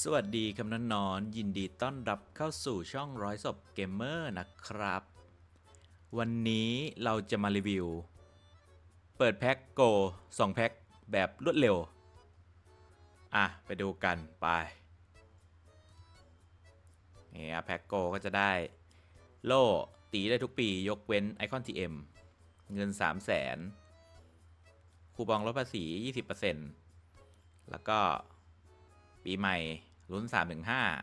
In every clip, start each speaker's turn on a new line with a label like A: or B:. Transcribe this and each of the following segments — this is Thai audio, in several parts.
A: สวัสดีคำนอนนอนยินดีต้อนรับเข้าสู่ช่องร้อยศพเกมเมอร์นะครับ วันนี้เราจะมารีวิว เปิดแพ็กโก2แพ็กแบบรวดเร็ว อะ ไปดูกันไปนี่แพ็กโกก็จะได้ โล่ตีได้ทุกปียกเว้นไอคอน TM เงิน 3 0 0แสนคูปองลดภาษี 20%แล้วก็ ปีใหม่ลุ้น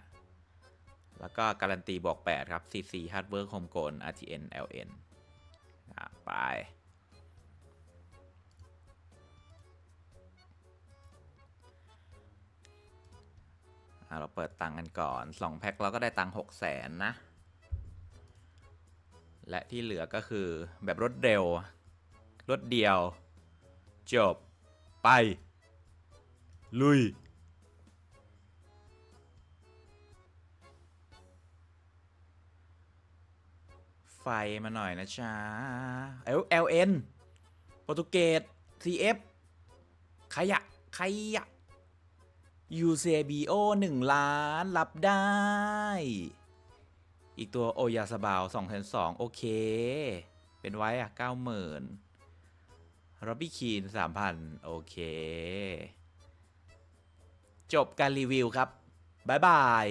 A: 3-5 แล้วก็การันตีบอก 8 ครับ CC Hardwork Home g o n RTN LN อะไปอะเราเปิดตังค์กันก่อน 2 แพ็คเราก็ได้ตังค์6แสนนะ และที่เหลือก็คือแบบรถเร็ว รถเดียว จบ ไป ลุย ไฟมาหน่อยนะจ๊ะ L L N โปรตุเกส C F ขยะขยะ U C B O 1ล้านรับได้ อีกตัวโอยาสบาว2 2 0 0โอเค เป็นไว้อะ90,000ร็อบบี้คีน3,000โอเค จบการรีวิวครับ บ๊ายบาย